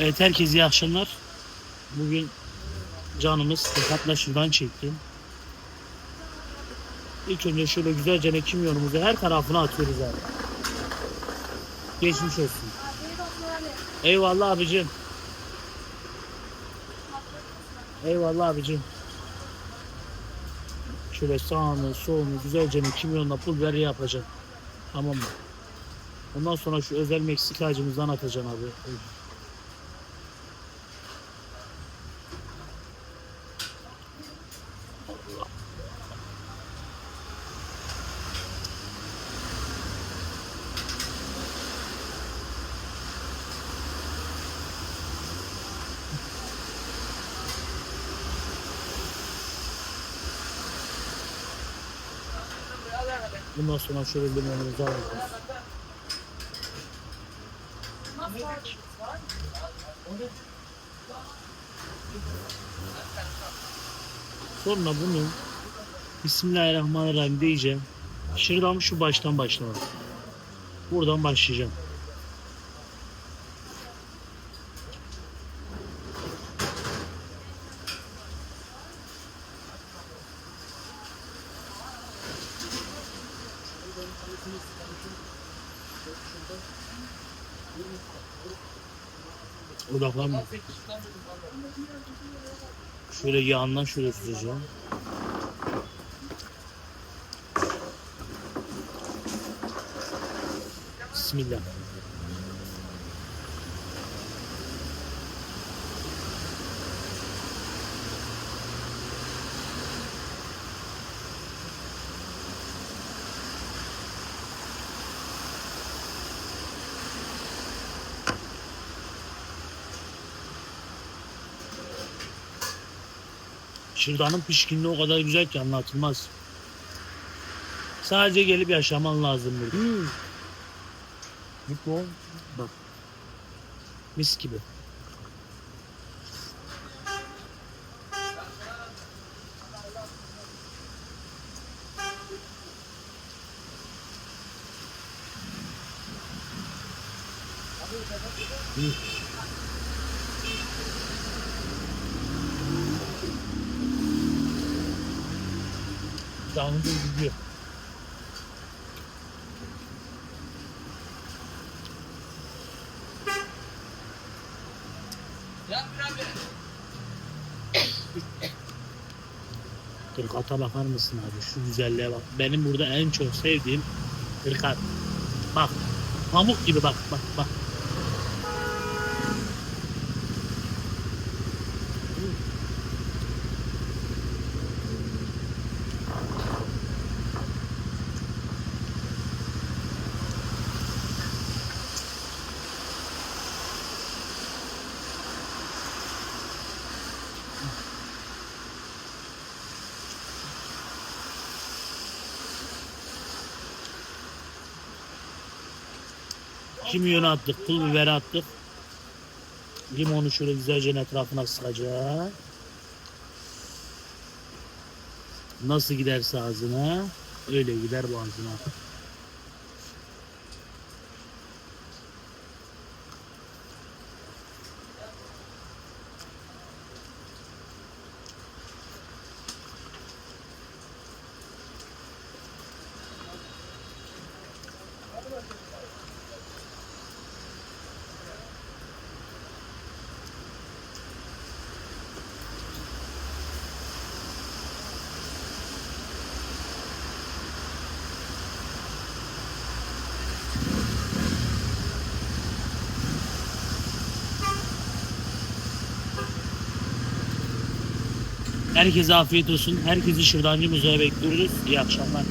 Evet herkese iyi akşamlar. Bugün canımız dikkatla şuradan çekti. İlk önce şöyle güzelce kimyonumuzu her tarafına atıyoruz abi. Geçmiş olsun. Eyvallah abicim. Eyvallah abicim. Şöyle sağını solunu güzelce kimyonla pul biber yapacağım. Tamam mı? Ondan sonra şu özel Meksika acımızdan atacağım abi. Bundan sonra şöyle limonumuzu alacağız. Sonra bunu Bismillahirrahmanirrahim diyeceğim. Şuradan şu baştan başlamak. Buradan başlayacağım. Odaklanma. Şöyle yağından şöyle tutacağım. Bismillah. Şırdanın pişkinliği o kadar güzel ki anlatılmaz. Sadece gelip yaşaman lazım burada. Hmm. Bak. Mis gibi. Hmm. Dağınıca gidiyor. Kırkata bakar mısın abi? Şu güzelliğe bak. Benim burada en çok sevdiğim kırkat. Bak. Pamuk gibi bak bak bak. Kimyonu attık, pul biberi attık. Limonu şöyle güzelce etrafına sıkacağız. Nasıl giderse ağzına öyle gider boğazına. Herkese afiyet olsun. Herkesi Şırdancı Müze'ye bekliyoruz. İyi akşamlar.